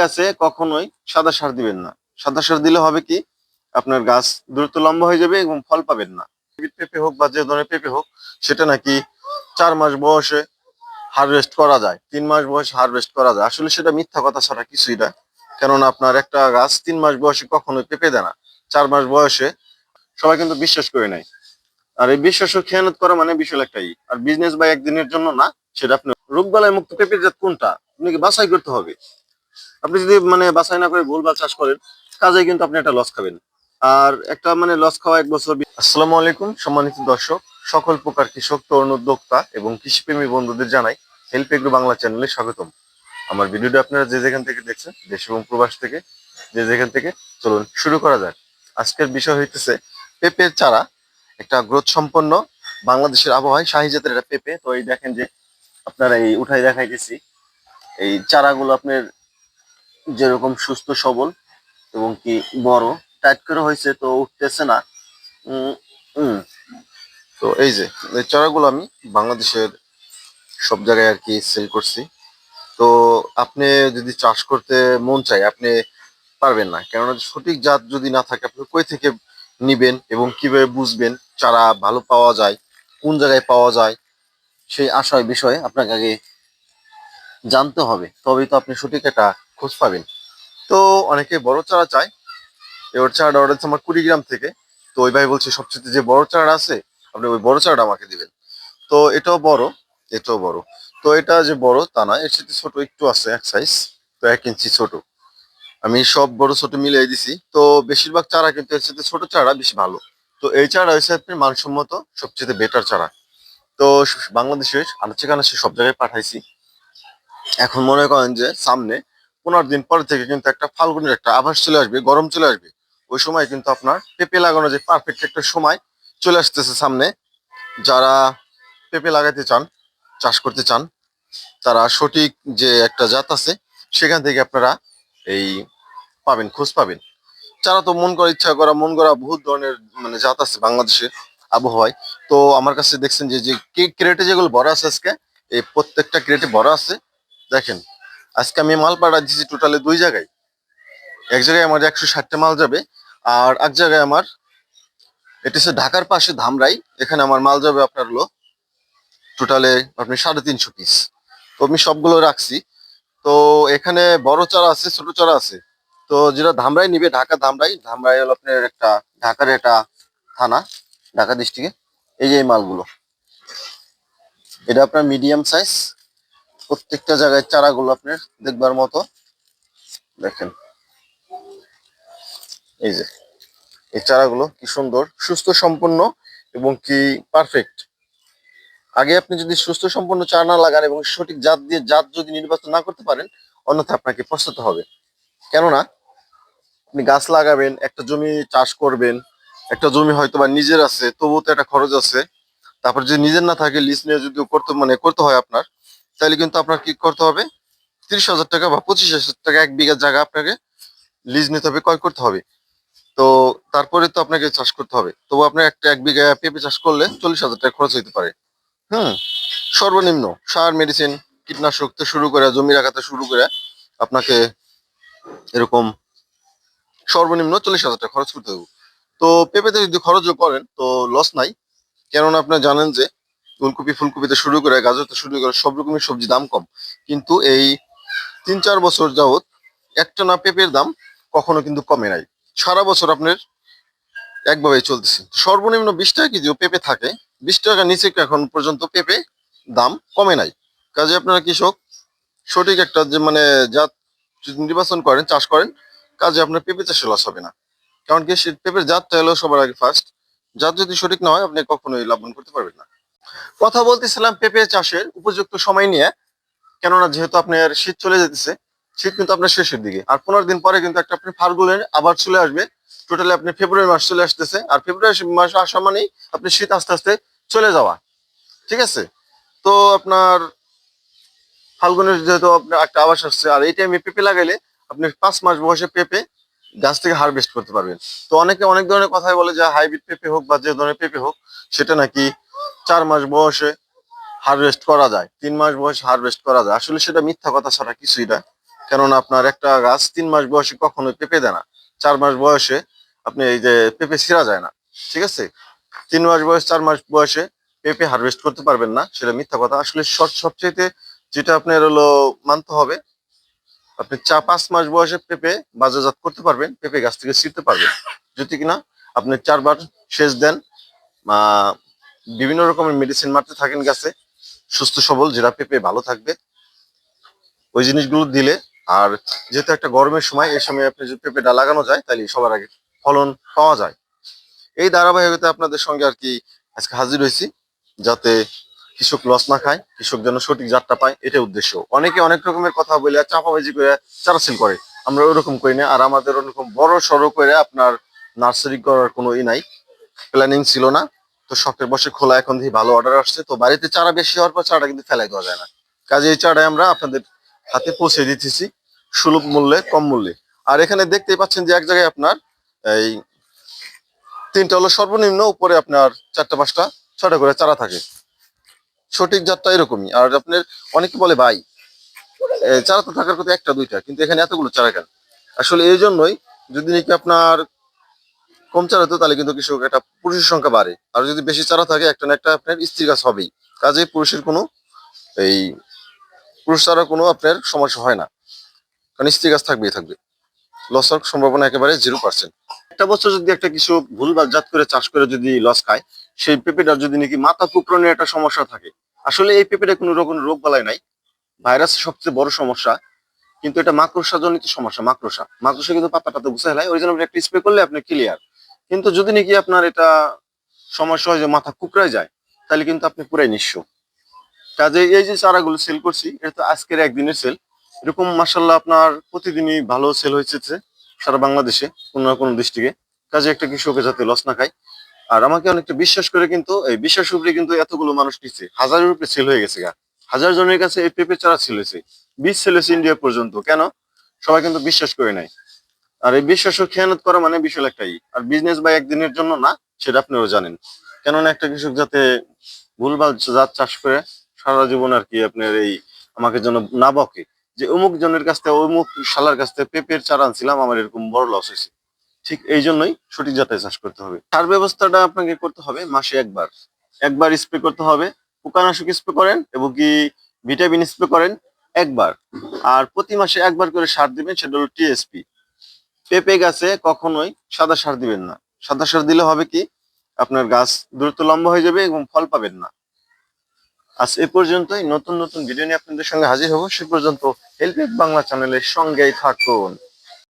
গাছে কখনোই সাদা সার দিবেন না। সাদা সার দিলে হবে কি, আপনার গাছ দ্রুত লম্বা হয়ে যাবে এবং ফল পাবেন না। পেঁপে হোক বা যে ধরনের পেঁপে হোক, সেটা নাকি চার মাস বয়সে হারভেস্ট করা যায়, তিন মাস বয়সে হারভেস্ট করা যায়। আসলে সেটা মিথ্যা কথা ছাড়া কিছুই না, কেননা আপনার একটা গাছ তিন মাস বয়সে কখনোই পেঁপে দেয় না। চার মাস বয়সে সবাই কিন্তু বিশ্বাস করে নেয়। আর এই বিশ্বাস ও খেয়ানত করা মানে বিষয় একটাই আর বিজনেস বা একদিনের জন্য না, সেটা আপনি রোগ রোগবালাই মুক্ত পেঁপের জাত কোনটা? আপনাকে বাছাই করতে হবে। আপনি যদি মানে বাছাই না করে ভুল ভুলভাল চাষ করেন কাজে কিন্তু আপনি একটা লস খাবেন। আর একটা মানে লস খাওয়া এক বছর বি- আসসালামু আলাইকুম, সম্মানিত দর্শক, সকল প্রকার কৃষক, তরুণ উদ্যোক্তা এবং কৃষিপ্রেমী বন্ধুদের জানাই হেল্প এগ্রো বাংলা চ্যানেলে স্বাগতম। আমার ভিডিওটা আপনারা যে যেখান থেকে দেখছেন, দেশ এবং প্রবাস থেকে, যে যেখান থেকে, চলুন শুরু করা যাক। আজকের বিষয় হইতেছে পেঁপের চারা, একটা গ্রোথ সম্পন্ন বাংলাদেশের আবহাওয়ায় শাহী জাতের একটা পেঁপে। তো এই দেখেন যে আপনারা এই উঠাই দেখাইতেছি, এই চারাগুলো আপনার যেরকম সুস্থ, সবল এবং কি বড়। টাইট করে হয়েছে, তো উঠতেছে না। তো এই যে, এই চারাগুলো আমি বাংলাদেশের সব জায়গায় আর কি সেল করছি। তো আপনি যদি চাষ করতে মন চায়, আপনি পারবেন না। কেননা সঠিক জাত যদি না থাকে, আপনি কই থেকে নিবেন এবং কীভাবে বুঝবেন চারা ভালো পাওয়া যায়, কোন জায়গায় পাওয়া যায়, সেই আশয় বিষয়ে আপনাকে আগে জানতে হবে। তবেই তো আপনি সঠিক একটা খোঁজ পাবেন। তো অনেকে বড় চারা চায়, এবার চারাটা অর্ডার আমার কুড়ি গ্রাম থেকে। তো ওই ভাই বলছে, সবচেয়ে যে বড় চারা আছে, আপনি ওই বড় চারাটা আমাকে দিবেন। তো এটাও বড় এটাও বড়। তো এটা যে বড়, তা না এর সাথে ছোট একটু আছে, এক সাইজ তো এক ইঞ্চি ছোট। আমি সব বড় ছোট মিলিয়ে দিছি। তো বেশিরভাগ চারা কিন্তু এর সাথে ছোট চারা বেশি ভালো। তো এই চারা হচ্ছে আপনি মানসম্মত সবচেয়ে বেটার চারা। তো বাংলাদেশের, আনাচে কানাচে সব জায়গায় পাঠাইছি। এখন মনে করেন যে সামনে পনেরো দিন পর থেকে কিন্তু একটা ফাল্গুনের একটা আভাস চলে আসবে, গরম চলে আসবে। ওই সময় কিন্তু আপনার পেঁপে লাগানো যে পারফেক্ট একটা সময় চলে আসতেছে সামনে। যারা পেঁপে লাগাতে চান, চাষ করতে চান, তারা সঠিক যে একটা জাত আছে, সেখান থেকে আপনারা এই পাবেন, খোঁজ পাবেন। চারা তো মন করা ইচ্ছা করা, মন করা বহুত ধরনের মানে জাত আছে বাংলাদেশের আবহাওয়ায়। তো আমার কাছে দেখছেন যে যে ক্রেটে যেগুলো বড় আছে আজকে, এই প্রত্যেকটা ক্রেটে বড় আছে। দেখেন আজকে আমি মাল পাঠা দিচ্ছি টোটালে দুই জায়গায়। এক জায়গায় আমার একশো ষাটটা মাল যাবে আর এক জায়গায় আমার এটা হচ্ছে ঢাকার পাশে ধামরাই, এখানে আমার মাল যাবে আপনার হলো টোটালে আপনি সাড়ে তিনশো পিস তো আমি সবগুলো রাখছি। তো এখানে বড় চারা আছে, ছোট চারা আছে। তো যেটা ধামরাই নিবে, ঢাকা ধামরাই ধামরাই হলো আপনার একটা, ঢাকার একটা থানা, ঢাকা ডিস্ট্রিক্টে এই যে এই মালগুলো। এটা আপনার মিডিয়াম সাইজ প্রত্যেকটা জায়গায় চারাগুলো আপনার দেখবার মতো দেখেন। এই যে, এই চারাগুলো কি সুন্দর, সুস্থ সম্পন্ন এবং কি পারফেক্ট আগে আপনি যদি সুস্থ সম্পন্ন চারা না লাগান এবং সঠিক জাত দিয়ে জাত যদি নির্বাচন না করতে পারেন অন্যথা আপনাকে পস্তাতে হবে। কেননা, আপনি গাছ লাগাবেন, একটা জমি চাষ করবেন, একটা জমি হয়তো বা নিজের আছে, তবুও তো একটা খরচ আছে। তারপর যদি নিজের না থাকে, লিজ নিয়ে যদি করতে মানে করতে হয় আপনার তাহলে কিন্তু আপনার কি করতে হবে? তিরিশ হাজার টাকা বা পঁচিশ হাজার টাকা, এক বিঘা জায়গা আপনাকে লিজ নিতে হবে, ক্রয় করতে হবে। তো তারপরে তো আপনাকে চাষ করতে হবে। তবু আপনার একটা এক বিঘা পেঁপে চাষ করলে চল্লিশ হাজার টাকা খরচ হতে পারে। হুম সর্বনিম্ন সার মেডিসিন কীটনাশক থেকে শুরু করে, জমি রাখাতে শুরু করে আপনাকে এরকম সর্বনিম্ন চল্লিশ হাজার টাকা খরচ করতে হবে। তো পেঁপেতে যদি খরচও করেন, তো লস নাই। কেননা আপনি জানেন যে ফুলকপি ফুলকপিতে শুরু করে গাজর থেকে শুরু করে সব রকমের সবজি দাম কম। কিন্তু এই তিন চার বছর যাবত একটা না পেঁপের দাম কখনো কিন্তু কমে নাই। সারা বছর আপনার একভাবেই চলতেছে। সর্বনিম্ন বিশ টাকা কেজিও পেঁপে থাকে। বিশ টাকা নিচে এখন পর্যন্ত পেঁপে দাম কমে নাই। কাজে আপনারা কৃষক, সঠিক একটা যে মানে জাত নির্বাচন করেন, চাষ করেন, কাজে আপনার পেঁপে চাষে লস হবে না। কারণ কি পেঁপের জাতটা হলো সবার আগে ফার্স্ট জাত যদি সঠিক না হয়, আপনি কখনোই লাভবান করতে পারবেন না। কথা বলতেছিলাম পেঁপে চাষের উপযুক্ত সময় নিয়ে, কেননা যেহেতু আপনার শীত চলে যেতেছে শীত কিন্তু আপনার শেষের দিকে। আর পনেরো দিন পরে কিন্তু একটা আপনি ফাল্গুনের আবার চলে আসবে। টোটালি আপনি ফেব্রুয়ারি মাস চলে আসতেছে, আর ফেব্রুয়ারি মাস আসা মানেই আপনি শীত আস্তে আস্তে চলে যাওয়া। ঠিক আছে? তো আপনার ফাল্গুনের যেহেতু আপনার একটা আবাস আসছে, আর এই টাইমে পেঁপে লাগাইলে আপনি পাঁচ মাস বয়সে পেঁপে গাছ থেকে হারভেস্ট করতে পারবেন। তো অনেকে অনেক ধরনের কথাই বলে যে হাইব্রিড পেঁপে হোক বা যে ধরনের পেঁপে হোক, সেটা নাকি চার মাস বয়সে হারভেস্ট করা যায়, তিন মাস বয়সে হারভেস্ট করা যায়। আসলে সেটা মিথ্যা কথা ছাড়া কিছুই না। কেননা আপনার একটা গাছ তিন মাস বয়সে কখনোই পেঁপে দেয় না। চার মাস বয়সে আপনি এই যে পেঁপে ছিঁড়া যায় না, ঠিক আছে? তিন মাস বয়স, চার মাস বয়সে পেঁপে হারভেস্ট করতে পারবেন না, সেটা মিথ্যা কথা। আসলে সব সবচেয়ে যেটা আপনার হলো মানতে হবে, আপনি চা পাঁচ মাস বয়সে পেঁপে বাজারজাত করতে পারবেন, পেঁপে গাছ থেকে ছিঁড়তে পারবেন। যদি কিনা আপনি চারবার সেচ দেন বিভিন্ন রকমের মেডিসিন মারতে থাকেন গাছে। সুস্থ, সবল, যেটা পেঁপে ভালো থাকবে। ওই জিনিসগুলো দিলে, আর যেহেতু একটা গরমের সময়, এই সময় আপনি যদি পেঁপেটা লাগানো যায়, তাহলে সবার আগে ফলন পাওয়া যায়। এই ধারাবাহিকতা আপনাদের সঙ্গে আর কি আজকে হাজির হয়েছি, যাতে কৃষক লস না খায়, কৃষক যেন সঠিক জাতটা পায় এটা উদ্দেশ্য। অনেকে অনেক রকমের কথা বলে চাপাবাজি করে চারাসিল করে। আমরা ওরকম করি না, আর আমাদের ওরকম বড় সড়ো করে আপনার নার্সারি করার কোনো ই নাই। প্ল্যানিং ছিল না। তো শখের বসে খোলা এখন ভালো অর্ডার আসছে। তো বাড়িতে চারা বেশি হওয়ার পর চারাটা কিন্তু ফেলাই দেওয়া যায় না। কাজে এই চারাই আমরা আপনাদের হাতে পৌঁছে দিতেছি সুলভ মূল্যে, কম মূল্যে। আর এখানে দেখতেই পাচ্ছেন যে এক জায়গায় আপনার এই তিনটা হলো সর্বনিম্ন, উপরে আপনার চারটা, পাঁচটা ছটা করে চারা থাকে। সঠিক জাতটা এরকমই। আর আপনার অনেকে বলে, ভাই চারা তো থাকার কথা একটা, দুইটা, কিন্তু এখানে এতগুলো চারা কেন? আসলে এই জন্যই যদি নাকি আপনার কম চারা হতো, তাহলে কিন্তু কৃষক একটা পুরুষের সংখ্যা বাড়ে। আর যদি বেশি চারা থাকে একটা না একটা আপনার স্ত্রী গাছ হবেই। কাজে পুরুষের কোনো এই পুরুষ ছাড়া কোনো আপনার সমস্যা হয় না। কারণ স্ত্রী গাছ থাকবেই, থাকবে। লস হওয়ার সম্ভাবনা একেবারে জিরো পার্সেন্ট একটা বছর যদি একটা কৃষক ভুলভাল জাত করে, চাষ করে যদি লস খায়, সেই পেঁপেটার যদি নাকি মাথা কুকরণের একটা সমস্যা থাকে। আসলে এই পেঁপেটা কোনো রকম রোগ বালাই নাই। ভাইরাস সবচেয়ে বড় সমস্যা। কিন্তু এটা মাকড়সা জনিত সমস্যা, মাকড়সা। মাকড়সা কিন্তু পাতাটাতে বুঝে হেলায় ওই জন্য একটা স্প্রে করলে আপনি ক্লিয়ার কিন্তু যদি নাকি আপনার এটা সমস্যা হয় যে মাথা কুকড়ায় যায়, তাহলে কিন্তু আপনি পুরাই নিঃস্ব। কাজে এই যে চারাগুলো সেল করছি, এটা তো আজকের একদিনের সেল এরকম মাসাল্লাহ আপনার প্রতিদিনই ভালো সেল হয়েছে সারা বাংলাদেশে, কোনো না কোনো ডিস্ট্রিক্টে কাজে একটা কৃষকের যাতে লস না খায়। আর আমাকে অনেকটা বিশ্বাস করে কিন্তু, এই বিশ্বাস উপরে কিন্তু এতগুলো মানুষ নিচ্ছে। হাজারের উপরে সেল হয়ে গেছে গা। হাজার জনের কাছে এই পেঁপে চারা ছিল বীজ সেল হয়েছে ইন্ডিয়া পর্যন্ত। কেন? সবাই কিন্তু বিশ্বাস করে নাই। আর এই বিশ্বাস খেয়ানত করা মানে বিষয় একটাই আর বিজনেস বা একদিনের জন্য না, সেটা আপনারাও জানেন। কেননা একটা কৃষক যাতে ভুলভাল জাত চাষ করে সারা জীবন আর কি আপনার এই আমাকে যেন না বকে, যে অমুক জনের কাছ থেকে, অমুক শালার কাছ থেকে পেঁপের চারা আনছিলাম, আমার এরকম বড় লস হয়েছে। ঠিক এই জন্যই সঠিক জাতের চাষ করতে হবে। সার ব্যবস্থাটা আপনাকে করতে হবে মাসে একবার। একবার স্প্রে করতে হবে পোকানাশক স্প্রে করেন এবং কি ভিটামিন স্প্রে করেন একবার। আর প্রতি মাসে একবার করে সার দিবেন, সেটা হলো টিএসপি পেঁপে গাছে কখনোই সাদা সার দিবেন না। সাদা সার দিলে হবে কি? আপনার গাছ দ্রুত লম্বা হয়ে যাবে এবং ফল পাবেন না। আজ এ পর্যন্তই। নতুন নতুন ভিডিও নিয়ে আপনাদের সঙ্গে হাজির হব। সে পর্যন্ত হেল্প বাংলা চ্যানেলের সঙ্গেই থাকুন।